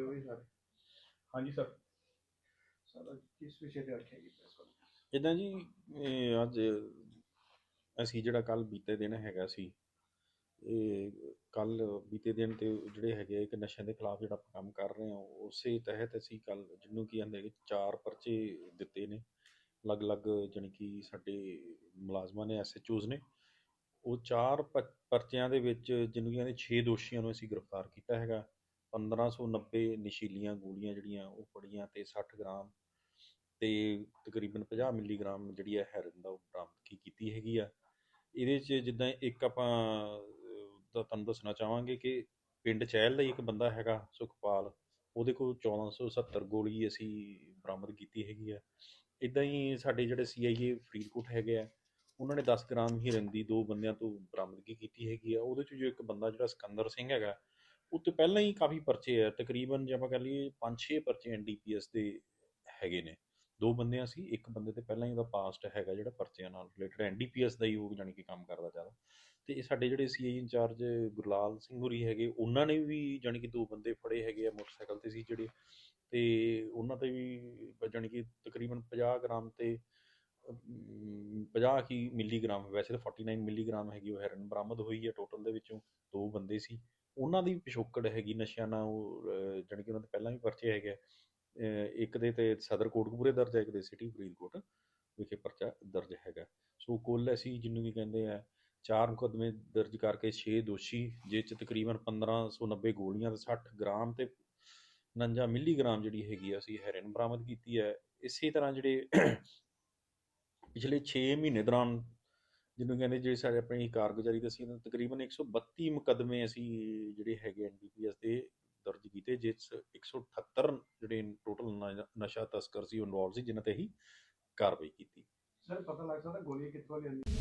ਹੋ ਵੀ ਸਰ? ਹਾਂਜੀ ਸਰ। ਸਰ ਕਿਸ ਵਿਸ਼ੇ ਤੇ ਰੱਖਿਆ ਜੀ ਪ੍ਰੈਸ ਕਾਨਫਰੰਸ ਇਦਾਂ ਜੀ ਇਹ ਅੱਜ ਅਸੀਂ ਜਿਹੜਾ ਕੱਲ ਬੀਤੇ ਦਿਨ ਹੈਗਾ ਸੀ ਇਹ ਕੱਲ ਬੀਤੇ ਦਿਨ ਤੇ ਜਿਹੜੇ ਹੈਗੇ ਇੱਕ ਨਸ਼ਿਆਂ ਦੇ ਖਿਲਾਫ ਜਿਹੜਾ ਆਪਾਂ ਕੰਮ ਕਰ ਰਹੇ ਹਾਂ ਉਸੇ ਤਹਿਤ ਅਸੀਂ ਕੱਲ ਜਿਹਨੂੰ ਕੀ ਕਹਿੰਦੇ ਕਿ ਚਾਰ ਪਰਚੇ ਦਿੱਤੇ ਨੇ। ਅਲੱਗ-ਅਲੱਗ ਜਾਣੀ ਕਿ ਸਾਡੇ ਮੁਲਾਜ਼ਮਾਂ ਨੇ ਐਸਐਚਓਜ਼ ਨੇ ਉਹ ਚਾਰ ਪਰਚਿਆਂ ਦੇ ਵਿੱਚ ਜਿਹਨੂੰ ਕੀ ਕਹਿੰਦੇ 6 ਦੋਸ਼ੀਆਂ ਨੂੰ ਅਸੀਂ ਗ੍ਰਿਫਤਾਰ ਕੀਤਾ ਹੈਗਾ। 1590 ਨਸ਼ੀਲੀਆਂ ਗੋਲੀਆਂ ਜਿਹੜੀਆਂ ਉਹ ਫੜੀਆਂ ਤੇ 60 ਗ੍ਰਾਮ ਤੇ ਤਕਰੀਬਨ 50 ਮਿਲੀਗ੍ਰਾਮ ਜਿਹੜੀ ਹੈ ਹੈਰਨ ਦਾ ਉਹ ਬਰਾਮਦਗੀ ਕੀਤੀ ਹੈਗੀ ਆ। ਇਹਦੇ 'ਚ ਜਿੱਦਾਂ ਇੱਕ ਆਪਾਂ ਅਹ, ਤੁਹਾਨੂੰ ਦੱਸਣਾ ਚਾਹਾਂਗੇ ਕਿ ਪਿੰਡ ਚਹਿਲ ਦਾ ਹੀ ਇੱਕ ਬੰਦਾ ਹੈਗਾ ਸੁਖਪਾਲ ਉਹਦੇ ਕੋਲ 1470 ਗੋਲੀ ਅਸੀਂ ਬਰਾਮਦ ਕੀਤੀ ਹੈਗੀ ਆ। ਇਦਾਂ ਹੀ ਸਾਡੇ ਜਿਹੜੇ ਸੀਆਈਏ ਫਰੀਦਕੋਟ ਹੈਗੇ ਆ ਉਹਨਾਂ ਨੇ 10 ਗ੍ਰਾਮ ਹੀਰਨ ਦੀ ਦੋ ਬੰਦਿਆਂ ਤੋਂ ਬਰਾਮਦਗੀ ਕੀਤੀ ਹੈਗੀ ਆ। ਉਹਦੇ 'ਚ ਜੋ ਇੱਕ ਬੰਦਾ ਜਿਹੜਾ ਸਿਕੰਦਰ ਸਿੰਘ ਹੈਗਾ ਉਹ ਤੋਂ ਪਹਿਲਾਂ ਹੀ ਕਾਫੀ ਪਰਚੇ ਆ ਤਕਰੀਬਨ ਜੇ ਆਪਾਂ ਕਹ ਲਈਏ 5-6 ਪਰਚੇ ਐਨਡੀਪੀਐਸ ਦੇ ਹੈਗੇ ਨੇ। ਦੋ ਬੰਦਿਆਂ ਸੀ ਇੱਕ ਬੰਦੇ ਤੇ ਪਹਿਲਾਂ ਹੀ ਉਹਦਾ ਪਾਸਟ ਹੈਗਾ ਜਿਹੜਾ ਪਰਚਿਆਂ ਨਾਲ ਰਿਲੇਟਡ ਐਨਡੀਪੀਐਸ ਦਾ ਹੀ ਉਹ ਜਾਣੀ ਕਿ ਕੰਮ ਕਰਦਾ ਜ਼ਿਆਦਾ। ਤੇ ਇਹ ਸਾਡੇ ਜਿਹੜੇ ਸੀਆਈ ਇੰਚਾਰਜ ਗੁਰਲਾਲ ਸਿੰਘ ਹੋਰੀ ਹੈਗੇ ਉਹਨਾਂ ਨੇ ਵੀ ਜਾਣੀ ਕਿ ਦੋ ਬੰਦੇ ਫੜੇ ਹੈਗੇ ਆ ਮੋਟਰਸਾਈਕਲ ਤੇ ਸੀ ਜਿਹੜੇ ਤੇ ਉਹਨਾਂ ਤੇ ਵੀ ਜਾਣੀ ਕਿ ਤਕਰੀਬਨ 50 ਗ੍ਰਾਮ ਤੇ ਅਮ, 50 ਹੀ ਮਿਲੀਗ੍ਰਾਮ ਵੈਸੇ ਤਾਂ 49 ਮਿਲੀਗ੍ਰਾਮ ਹੈਗੀ ਉਹ ਹੈਰਨ ਬਰਾਮਦ ਹੋਈ ਹੈ ਟੋਟਲ ਦੇ ਵਿੱਚੋਂ ਦੋ ਬੰਦੇ ਸੀ। ਉਹਨਾਂ ਦੀ ਪਿਛੋਕੜ ਹੈਗੀ ਨਸ਼ਿਆਂ ਨਾਲ ਉਹ ਜਾਣੀ ਕਿ ਉਹਨਾਂ ਦੇ ਪਹਿਲਾਂ ਵੀ ਪਰਚੇ ਹੈਗੇ ਆ। ਇੱਕ ਦੇ ਤੇ ਸਦਰ ਕੋਟਕਪੂਰੇ ਦਰਜ ਹੈ, ਇੱਕ ਦੇ ਸਿਟੀ ਫਰੀਦਕੋਟ ਵਿਖੇ ਪਰਚਾ ਦਰਜ ਹੈਗਾ ਸੋ ਕੁੱਲ ਅਸੀਂ ਜਿਹਨੂੰ ਵੀ ਕਹਿੰਦੇ ਆ, ਚਾਰ ਮੁਕੱਦਮੇ ਦਰਜ ਕਰਕੇ 6 ਦੋਸ਼ੀ ਜਿਸ ਚ ਤਕਰੀਬਨ 1590 ਗੋਲੀਆਂ ਤੇ 60 ਗ੍ਰਾਮ ਤੇ 49 ਮਿਲੀਗ੍ਰਾਮ ਜਿਹੜੀ ਹੈਗੀ ਆ, ਅਸੀਂ ਹੈਰਨ ਬਰਾਮਦ ਕੀਤੀ ਹੈ ਇਸੇ ਤਰ੍ਹਾਂ ਜਿਹੜੇ ਪਿਛਲੇ 6 ਮਹੀਨੇ ਦੌਰਾਨ ਜਿਹਨੂੰ ਕਹਿੰਦੇ ਜਿਹੜੇ ਸਾਡੇ ਆਪਣੀ ਕਾਰਗੁਜ਼ਾਰੀ ਦੱਸੀ ਉਹਨਾਂ ਤਕਰੀਬਨ 132 ਮੁਕੱਦਮੇ ਅਸੀਂ ਜਿਹੜੇ ਹੈਗੇ ਐਨਡੀਪੀਐਸ ਦੇ ਦਰਜ ਕੀਤੇ, ਜਿਸ 'ਚ 178 ਜਿਹੜੇ ਟੋਟਲ ਨਸ਼ਾ ਤਸਕਰ ਸੀ, ਉਹ ਇਨਵੋਲਵ ਸੀ, ਜਿਨ੍ਹਾਂ ਤੇ ਹੀ ਕਾਰਵਾਈ ਕੀਤੀ। ਸਰ ਪਤਾ ਲੱਗ ਸਕਦਾ ਗੋਲੀਆਂ ਕਿੱਥੋਂ ਲਿਆਂਦੀ